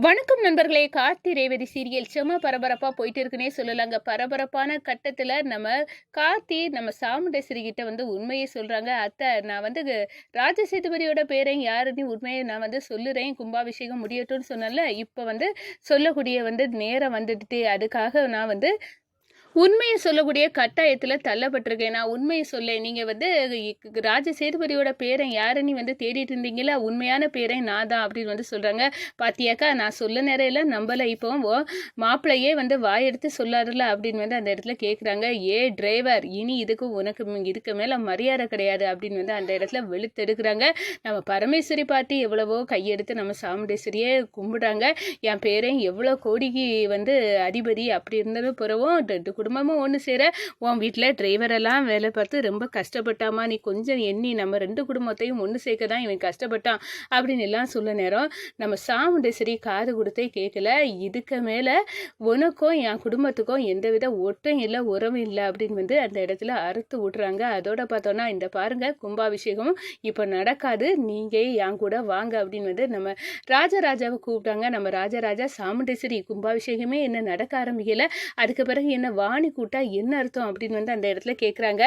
வணக்கம் நண்பர்களே. கார்த்தி ரேவதி சீரியல் செம பரபரப்பாக போயிட்டு இருக்குன்னே சொல்லலாங்க. பரபரப்பான கட்டத்தில் நம்ம கார்த்தி நம்ம சாமுண்டேஸ்வரி கிட்ட வந்து உண்மையை சொல்கிறாங்க அத்தை நான் வந்து க- ராஜ சேதுபதியோட பேரை யாருன்னு உண்மையை நான் வந்து சொல்லுறேன். கும்பாபிஷேகம் முடியட்டும்னு சொன்னால இப்போ வந்து சொல்லக்கூடிய வந்து நேரம் வந்துட்டு அதுக்காக நான் வந்து உண்மையை சொல்லக்கூடிய கட்டாயத்தில் தள்ளப்பட்டிருக்கேன். நான் உண்மையை சொல்ல நீங்கள் வந்து ராஜ சேதுபதியோட பேரை யாருன்னு வந்து தேடிட்டு இருந்தீங்களா? உண்மையான பேரை நான் தான் அப்படின்னு வந்து சொல்கிறாங்க பாத்தியாக்கா நான் சொல்ல நேரையில் நம்பலை. இப்போ மாப்பிள்ளையே வந்து வாயெடுத்து சொல்லாருல அப்படின்னு வந்து அந்த இடத்துல கேட்குறாங்க ஏ டிரைவர் இனி இதுக்கு உனக்கு இதுக்கு மேலே மரியாதை கிடையாது அப்படின்னு வந்து அந்த இடத்துல வெளுத்தெடுக்கிறாங்க. நம்ம பரமேஸ்வரி பாட்டி எவ்வளவோ கையெடுத்து நம்ம சாமுண்டேஸ்வரியே கும்பிடுறாங்க. என் பேரன் எவ்வளோ கோடிக்கு வந்து அதிபதி அப்படி இருந்ததும் பிறவும் குடும்பமும் ஒன்று சேர உன் வீட்டில் டிரைவரெல்லாம் வேலை பார்த்து ரொம்ப கஷ்டப்பட்டாமா நீ கொஞ்சம் எண்ணி நம்ம ரெண்டு குடும்பத்தையும் ஒன்று சேர்க்க தான் இவன் கஷ்டப்பட்டான் அப்படின்னு எல்லாம் சொல்ல நேரம். நம்ம சாமுண்டேஸ்வரி காது கொடுத்தே கேட்கல. இதுக்கு மேலே உனக்கும் என் குடும்பத்துக்கும் எந்தவித ஒட்டும் இல்லை உறவும் இல்லை அப்படின்னு வந்து அந்த இடத்துல அறுத்து விட்றாங்க அதோட பார்த்தோன்னா இந்த பாருங்கள் கும்பாபிஷேகம் இப்போ நடக்காது. நீங்கள் என் கூட வாங்க அப்படின்னு வந்து நம்ம ராஜராஜாவை கூப்பிட்டாங்க. நம்ம ராஜராஜா சாமுண்டேஸ்வரி கும்பாபிஷேகமே என்ன நடக்க ஆரம்பிக்கல. அதுக்கு பிறகு என்ன வாணி கூட்டா என்ன அர்த்தம் அப்படின்னு வந்து அந்த இடத்துல கேட்குறாங்க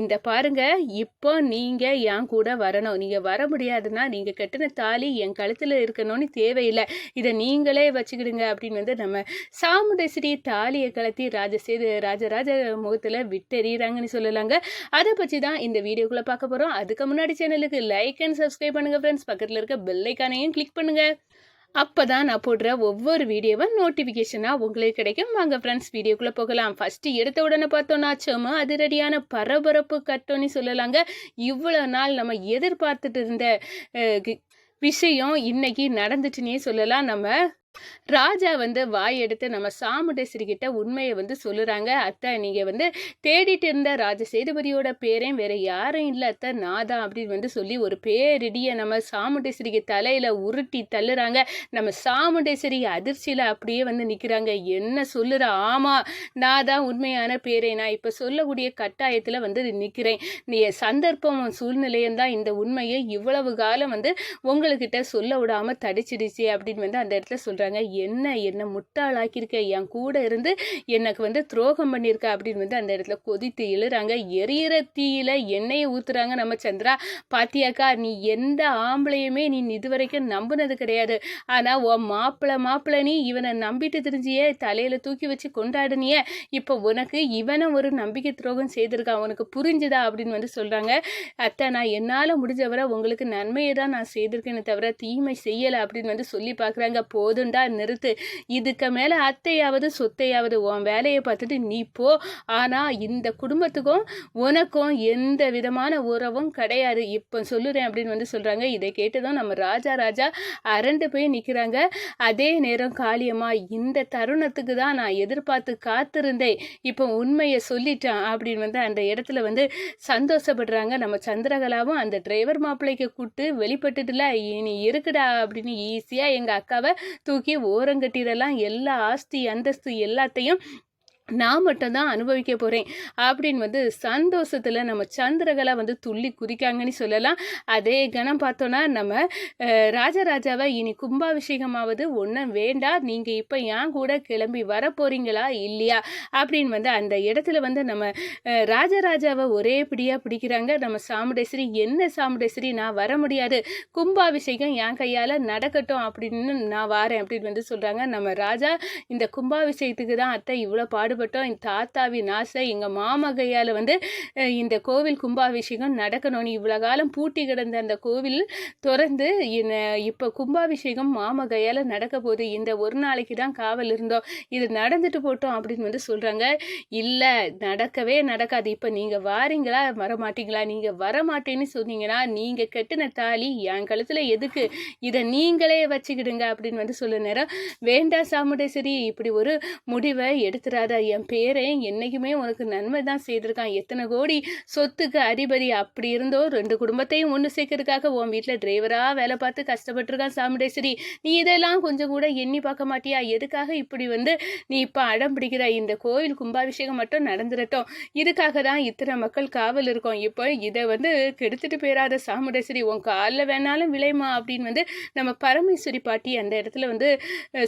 இந்த பாருங்க இப்போ நீங்கள் என் கூட வரணும். நீங்கள் வர முடியாதுன்னா நீங்கள் கட்டின தாலி என் கழுத்தில் இருக்கணும்னு தேவையில்லை. இதை நீங்களே வச்சுக்கிடுங்க அப்படின்னு வந்து நம்ம சாமுண்டேஸ்வரி தாலியை கலத்தி ராஜசேது ராஜராஜ முகத்தில் விட்டெறிகிறாங்கன்னு சொல்லலாங்க. அதை பற்றி தான் இந்த வீடியோக்குள்ளே பார்க்க போகிறோம் அதுக்கு முன்னாடி சேனலுக்கு லைக் அண்ட் சப்ஸ்கிரைப் பண்ணுங்கள் ஃப்ரெண்ட்ஸ் பக்கத்தில் இருக்க பெல்லைக்கானையும் கிளிக் பண்ணுங்கள் அப்போ தான் நான் போடுற ஒவ்வொரு வீடியோவும் நோட்டிஃபிகேஷனாக உங்களுக்கு கிடைக்கும். வாங்க ஃப்ரெண்ட்ஸ் வீடியோக்குள்ளே போகலாம். ஃபஸ்ட்டு எடுத்த உடனே பார்த்தோன்னா செம அதிரடியான பரபரப்பு கட்டோன்னு சொல்லலாங்க. இவ்வளோ நாள் நம்ம எதிர்பார்த்துட்டு இருந்த கி- விஷயம் இன்னைக்கு நடந்துச்சுன்னே சொல்லலாம். நம்ம ராஜா வந்து வாய் எடுத்து நம்ம சாமுண்டேஸ்வரி கிட்ட உண்மையை வந்து சொல்லுறாங்க. அத்தை நீங்க வந்து தேடிட்டு இருந்த ராஜ சேதுபதியோட பேரையும் வேற யாரும் இல்லை அத்தை நான் தான் அப்படின்னு வந்து சொல்லி ஒரு பேரிடிய நம்ம சாமுண்டேஸ்வரிக்கு தலையில உருட்டி தள்ளுறாங்க. நம்ம சாமுண்டேஸ்வரி அதிர்ச்சியில அப்படியே வந்து நிக்கிறாங்க. என்ன சொல்லுற? ஆமா நான் தான் உண்மையான பேரை. நான் இப்ப சொல்லக்கூடிய கட்டாயத்துல வந்து நிக்கிறேன். நீ சந்தர்ப்பம் சூழ்நிலையும் தான் இந்த உண்மையை இவ்வளவு காலம் வந்து உங்ககிட்ட சொல்ல விடாம தடிச்சிடுச்சு அப்படின்னு வந்து அந்த இடத்துல சொல்றாங்க. என்ன என்னை முட்டாளாக்கியிருக்க? என் கூட இருந்து எனக்கு வந்து துரோகம் பண்ணியிருக்க? அப்படின்னு வந்து அந்த இடத்துல கொதித்து எழுறாங்க. எரியிற தீயில எண்ணெயை ஊத்துறாங்க நம்ம சந்திரா. பாத்தியாக்கா நீ எந்த ஆம்பளையுமே நீ இது வரைக்கும் நம்புனது கிடையாது. ஆனா உன் மாப்பிள்ளை மாப்பிள்ளை நீ இவனை நம்பிட்டு தெரிஞ்சியே தலையில தூக்கி வச்சு கொண்டாடினியே. இப்போ உனக்கு இவனை ஒரு நம்பிக்கை துரோகம் செய்திருக்கான் உனக்கு புரிஞ்சுதா? அப்படின்னு வந்து சொல்றாங்க. அத்தை நான் என்னால் முடிஞ்சவரை உங்களுக்கு நன்மையை தான் நான் செய்திருக்கேன்னு தவிர தீமை செய்யலை அப்படின்னு வந்து சொல்லி பார்க்குறாங்க. போதுண்டா நிறுத்து. இதுக்கு மேலே அத்தையாவது சொத்தையாவது உன் வேலையை பார்த்துட்டு நீ போ. ஆனால் இந்த குடும்பத்துக்கும் உனக்கும் எந்த விதமான உறவும் கிடையாது. இப்போ சொல்லுறேன் அப்படின்னு வந்து சொல்கிறாங்க இதை கேட்டதும் நம்ம ராஜா ராஜா அரண்டு போய் நிற்கிறாங்க அதே நேரம் காளியம்மா இந்த தருணத்துக்கு தான் நான் எதிர்பார்த்து காத்திருந்தேன். இப்போ உண்மையை சொல்லிட்டான் அப்படின்னு வந்து அந்த இடத்துல வந்து சந்தோஷப்படுறாங்க. நம்ம சந்திரகலாவும் அந்த டிரைவர் மாப்பிள்ளைக்கு கூப்பிட்டு வெளிப்பட்டுட்டுல இனி இருக்குடா அப்படின்னு ஈஸியாக எங்கள் அக்காவை தூக்கி ஓரங்கட்டிடலாம். எல்லா ஆஸ்தி அந்தஸ்து எல்லாத்தையும் நான் மட்டும்தான் அனுபவிக்க போகிறேன் அப்படின்னு வந்து சந்தோஷத்தில் நம்ம சந்திரகலா வந்து துள்ளி குதிக்காங்கன்னு சொல்லலாம். அதே கணம் பார்த்தோன்னா நம்ம ராஜராஜாவை இனி கும்பாபிஷேகமாவது ஒன்றும் வேண்டாம் நீங்கள் இப்போ ஏன் கூட கிளம்பி வர போகிறீங்களா இல்லையா? அப்படின்னு வந்து அந்த இடத்துல வந்து நம்ம ராஜராஜாவை ஒரே பிடியாக பிடிக்கிறாங்க. நம்ம சாமுடேஸ்வரி என்ன சாமுடேஸ்வரி நான் வர முடியாது. கும்பாபிஷேகம் என் கையால் நடக்கட்டும் அப்படின்னு நான் வாரேன் அப்படின்னு வந்து சொல்கிறாங்க நம்ம ராஜா இந்த கும்பாபிஷேகத்துக்கு தான் அத்தை இவ்வளோ பாடு பாடுபட்டோம். என் தாத்தாவின் ஆசை எங்கள் மாமா கையால் வந்து இந்த கோவில் கும்பாபிஷேகம் நடக்கணும்னு இவ்வளோ காலம் பூட்டி கிடந்த அந்த கோவில் திறந்து என்னை இப்போ கும்பாபிஷேகம் மாமா கையால் நடக்க போகுது. இந்த ஒரு நாளைக்கு தான் காவல் இருந்தோம். இது நடந்துட்டு போட்டோம் அப்படின்னு வந்து சொல்கிறாங்க இல்லை நடக்கவே நடக்காது. இப்போ நீங்கள் வாரீங்களா? வரமாட்டீங்களா? நீங்கள் வர மாட்டேன்னு சொன்னீங்கன்னா நீங்கள் கட்டின தாலி என் கழுத்தில் எதுக்கு? இதை நீங்களே வச்சுக்கிடுங்க அப்படின்னு வந்து சொல்ல நேரம். வேண்டாம் சாமுண்டேஸ்வரி இப்படி ஒரு முடிவை எடுத்துறாத. என் பேரன் என்றைக்குமே உனக்கு நன்மை தான் செய்திருக்கான். எத்தனை கோடி சொத்துக்கு அதிபதி அப்படி இருந்தோ ரெண்டு குடும்பத்தையும் ஒன்று சேர்க்கறதுக்காக உன் வீட்டில் டிரைவராக வேலை பார்த்து கஷ்டப்பட்டிருக்கான் சாமுண்டேஸ்வரி. நீ இதெல்லாம் கொஞ்சம் கூட எண்ணி பார்க்க மாட்டியா? எதுக்காக இப்படி வந்து நீ இப்போ அடம் பிடிக்கிற? இந்த கோவில் கும்பாபிஷேகம் மட்டும் நடந்துடட்டும் இதுக்காக தான் இத்தனை மக்கள் காவல் இருக்கோம். இப்போ இதை வந்து கெடுத்துட்டு போயிடாத சாமுண்டேஸ்வரி. உன் காலில் வேணாலும் விளையுமா அப்படின்னு வந்து நம்ம பரமேஸ்வரி பாட்டி அந்த இடத்துல வந்து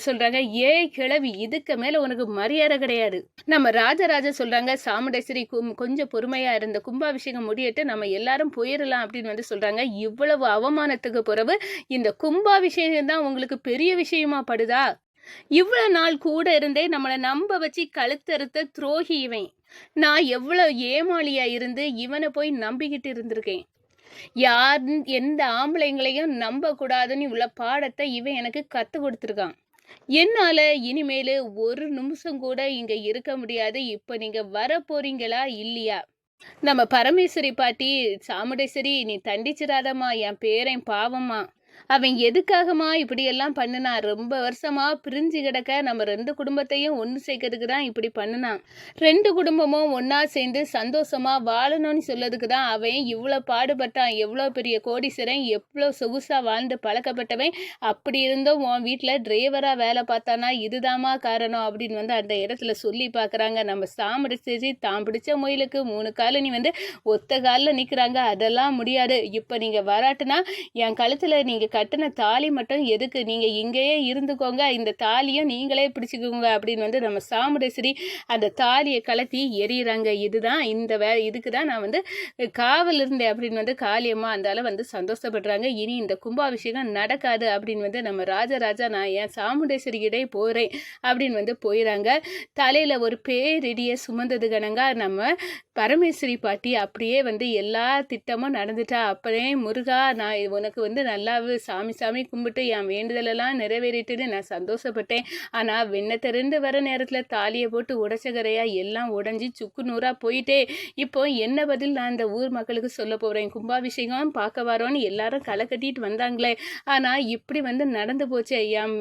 சொல்கிறாங்க ஏ கிழவி இதுக்கு மேலே உனக்கு மரியாதை கிடையாது. நம்ம ராஜராஜ சொல்றாங்க சாமுண்டேஸ்வரி கொஞ்சம் பொறுமையா இருந்த கும்பாபிஷேகம் முடியட்டு நம்ம எல்லாரும் போயிடலாம் அப்படின்னு வந்து சொல்றாங்க. இவ்வளவு அவமானத்துக்கு பிறகு இந்த கும்பாபிஷேகம் தான் உங்களுக்கு பெரிய விஷயமா படுதா? இவ்வளவு நாள் கூட இருந்தே நம்மளை நம்ப வச்சு கழுத்தறுத்த துரோகி இவன். நான் எவ்வளவு ஏமாளியா இருந்து இவனை போய் நம்பிக்கிட்டு இருந்திருக்கேன். யார் எந்த ஆம்பளைங்களையும் நம்ப கூடாதுன்னு உள்ள பாடத்தை இவன் எனக்கு கத்து கொடுத்துருக்கான். என்னால இனிமேல் ஒரு நிமிஷம் கூட இங்க இருக்க முடியாது. இப்ப நீங்க வர போறீங்களா? இல்லையா? நம்ம பரமேஸ்வரி பாட்டி சாமுண்டேஸ்வரி நீ தண்டிச்சிடாதம்மா. என் பேரன் பாவம்மா. அவன் எதுக்காகமா இப்படியெல்லாம் பண்ணினான் ரொம்ப வருஷமா பிரிஞ்சு கிடக்க நம்ம ரெண்டு குடும்பத்தையும் ஒன்று சேர்க்கறதுக்கு தான் இப்படி பண்ணுனான். ரெண்டு குடும்பமும் ஒன்றா சேர்ந்து சந்தோஷமா வாழணும்னு சொல்லதுக்கு தான் அவன் இவ்வளோ பாடுபட்டான் எவ்வளோ பெரிய கோடீஸ்வரன் எவ்வளோ சொகுசாக வாழ்ந்து பழக்கப்பட்டவன். அப்படி இருந்தும் உன் வீட்டில் டிரைவராக வேலை பார்த்தானா? இதுதாம்மா காரணம் அப்படின்னு வந்து அந்த இடத்துல சொல்லி பார்க்குறாங்க. நம்ம சாமடி தான் பிடிச்ச முயலுக்கு மூணு காலனி வந்து ஒத்த காலில் நிற்கிறாங்க அதெல்லாம் முடியாது. இப்போ நீங்கள் வராட்டுனா என் கழுத்தில் நீங்கள் கட்டின தாலி மட்டும் எதுக்கு? நீங்கள் இங்கேயே இருந்துக்கோங்க. இந்த தாலியும் நீங்களே பிடிச்சிக்கோங்க அப்படின்னு வந்து நம்ம சாமுடேஸ்வரி அந்த தாலியை கலத்தி எறிகிறாங்க இதுதான் இந்த வே இதுக்கு தான் நான் வந்து காவல் இருந்தேன் அப்படின்னு வந்து காளியம்மா அந்தால வந்து சந்தோஷப்படுறாங்க. இனி இந்த கும்பாபிஷேகம் நடக்காது அப்படின்னு வந்து நம்ம ராஜராஜா நான் என் சாமுண்டேஸ்வரியிடே போகிறேன் அப்படின்னு வந்து போயிறாங்க. தலையில் ஒரு பேரிடியை சுமந்தது கணங்க நம்ம பரமேஸ்வரி பாட்டி அப்படியே வந்து எல்லா திட்டமும் நடந்துட்டா. அப்படியே முருகா நான் உனக்கு வந்து நல்லாவே சாமி சாமி கும்பிட்டு என் வேண்டுதலெல்லாம் நிறைவேறிட்டுன்னு நான் சந்தோஷப்பட்டேன். ஆனால் வெண்ணை திறந்து வர நேரத்தில் தாலியை போட்டு உடச்சகரையாக எல்லாம் உடஞ்சி சுக்கு நூறாக போயிட்டே. இப்போ என்ன பதில் நான் இந்த ஊர் மக்களுக்கு சொல்ல போகிறேன் கும்பாபிஷேகம் பார்க்க வரோன்னு எல்லாரும் களை கட்டிட்டு வந்தாங்களே. ஆனால் இப்படி வந்து நடந்து போச்சே என்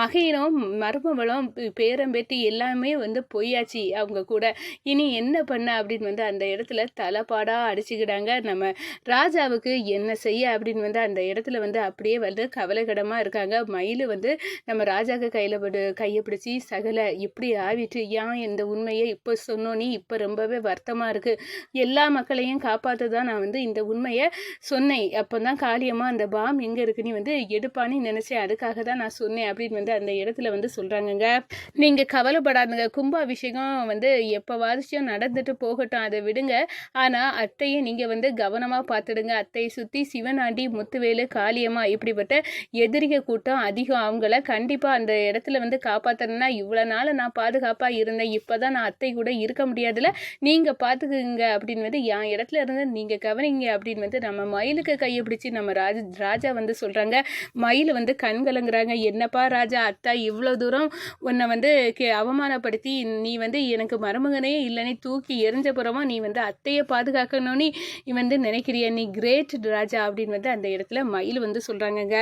மகையினும் மருமகளும் பேரம்பேட்டி எல்லாமே வந்து பொய்யாச்சு அவங்க கூட. இனி என்ன பண்ண அப்படின்னு வந்து அந்த இடத்துல தலைப்பாடாக அடிச்சுக்கிட்டாங்க நம்ம ராஜாவுக்கு என்ன செய்ய அப்படின்னு வந்து அந்த இடத்துல வந்து அப்படியே வந்து கவலைக்கிடமாக இருக்காங்க. மயில் வந்து நம்ம ராஜாக்கு கையில் படு கையை பிடிச்சி சகல இப்படி ஆவிட்டு ஏன் இந்த உண்மையை இப்போ சொன்னோனே இப்போ ரொம்பவே வருத்தமாக இருக்குது எல்லா மக்களையும் காப்பாற்ற தான் நான் வந்து இந்த உண்மையை சொன்னேன். அப்போ தான் காளியம்மா அந்த பாம் எங்கே இருக்குன்னு வந்து எடுப்பான்னு நினச்சேன். அதுக்காக தான் நான் சொன்னேன். அப்படின்னு வந்து அந்த இடத்துல வந்து சொல்கிறாங்கங்க நீங்கள் கவலைப்படாதுங்க. கும்பாபிஷேகம் வந்து எப்போவாச்சும் நடந்துட்டு போகட்டும். அதை விடுங்க. ஆனால் அத்தையை நீங்கள் வந்து கவனமாக பார்த்துடுங்க. அத்தையை சுற்றி சிவனாண்டி முத்துவேலு காளியம்மா இப்படிப்பட்ட எதிரிக கூட்டம் அதிகம். அவங்கள கண்டிப்பாக அந்த இடத்துல வந்து காப்பாற்றணும்னா இவ்வளோ நாள் நான் பாதுகாப்பாக இருந்தேன். இப்போ தான் நான் அத்தை கூட இருக்க முடியாதுல. நீங்கள் பார்த்துக்குங்க அப்படின்னு வந்து என் இடத்துல இருந்து நீங்கள் கவனிங்க அப்படின்னு வந்து நம்ம மயிலுக்கு கையை பிடிச்சி நம்ம ராஜ ராஜா வந்து சொல்கிறாங்க மயில் வந்து கண் கலங்குறாங்க. என்னப்பா ராஜா அத்தா இவ்வளோ தூரம் உன்னை வந்து கே அவமானப்படுத்தி நீ வந்து எனக்கு மருமகனே இல்லைன்னு தூக்கி எரிஞ்ச புறமா நீ வந்து அத்தையை பாதுகாக்கணும்னு நீ வந்து நினைக்கிறிய? நீ கிரேட் ராஜா அப்படின்னு வந்து அந்த இடத்துல மயில் வந்து வந்து சொல்கிறாங்கங்க